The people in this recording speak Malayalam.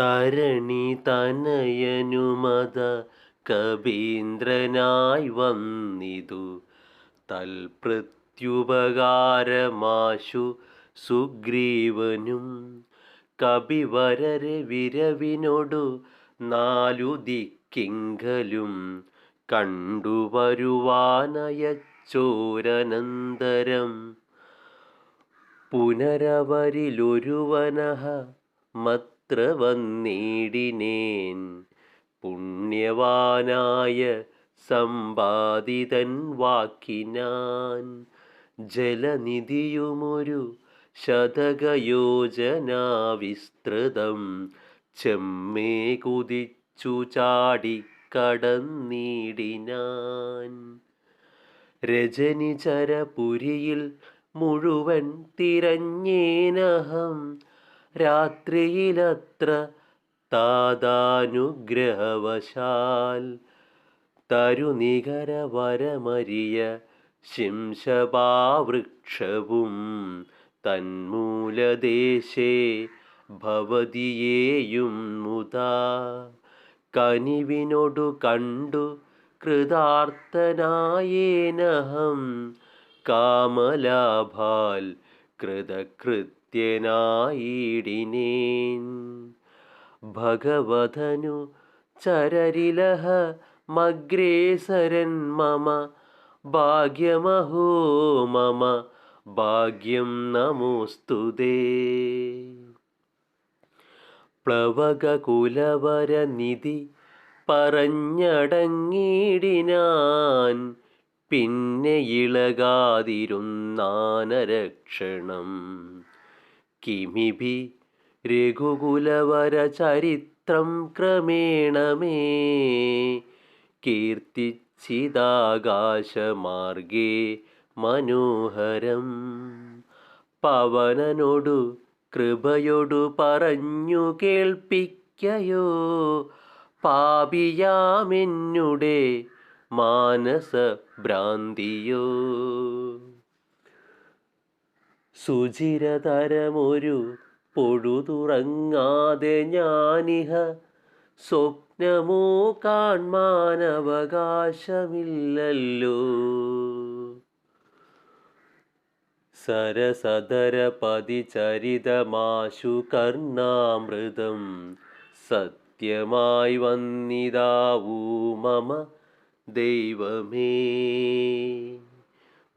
തരണി തനയനുമത കബീന്ദ്രനായി വന്നിതു. തൽപ്രത്യുപകാരമാശു സുഗ്രീവനും കപിവരരെ വിരവിനോടു നാലു ദിക്കിങ്കലും കണ്ടുവരുവാനയച്ചോരനന്തരം പുനരവരിലൊരുവനഹ മത്ര വന്നിടിനേൻ. പുണ്യവാനായ സമ്പാദിതൻ വാക്കിനാൻ. ജലനിധിയുമൊരു ശതകയോജനാവിസ്തൃതം. ചെമ്മേ കുതിച്ചു ചാടി കടന്നിടിനാൻ. രജനിചരപുരിയിൽ മുഴുവൻ തിരഞ്ഞേനഹം. രാത്രിയിലത്ര താതാനുഗ്രഹവശാൽ തരുനികര വരമരിയ ശിംശപാവൃക്ഷവും തന്മൂലദേശേ ഭവതിയേയും മുതാ. കനിവിനോടു കണ്ടു കൃതാർത്ഥനായേനഹം കാമലാഭാൽ കൃതകൃത്യനായിടിനേൻ ഭഗവതനു ചരരിലഹ മഗ്രേസരൻ മമ ഭാഗ്യമഹോ മമ ഭാഗ്യം നമോസ്തുതേ പ്ലവകകുലവരനിധി പറഞ്ഞടങ്ങിടിനാൻ പിന്നെ ഇളകാതിരുന്നാനരക്ഷണം. കിമിഭി രഘുകുലവര ചരിത്രം ക്രമേണമേ കീർത്തിച്ചിതാകാശമാർഗേ മനോഹരം. പവനനോടു കൃപയോടു പറഞ്ഞു കേൾപ്പിക്കയോ. പാപിയാമെന്നുടെ മാനസ ഭ്രാന്തിയോ സുചിരതരമൊരു പൊഴുതുറങ്ങാതെ ഞാനിഹ സ്വപ്നമോ കാൺമാനവകാശമില്ലല്ലോ. സരസദരപതിചരിതമാശു കർണാമൃതം സത്യമായി വന്നിതാവൂ മമ ദൈവമേ.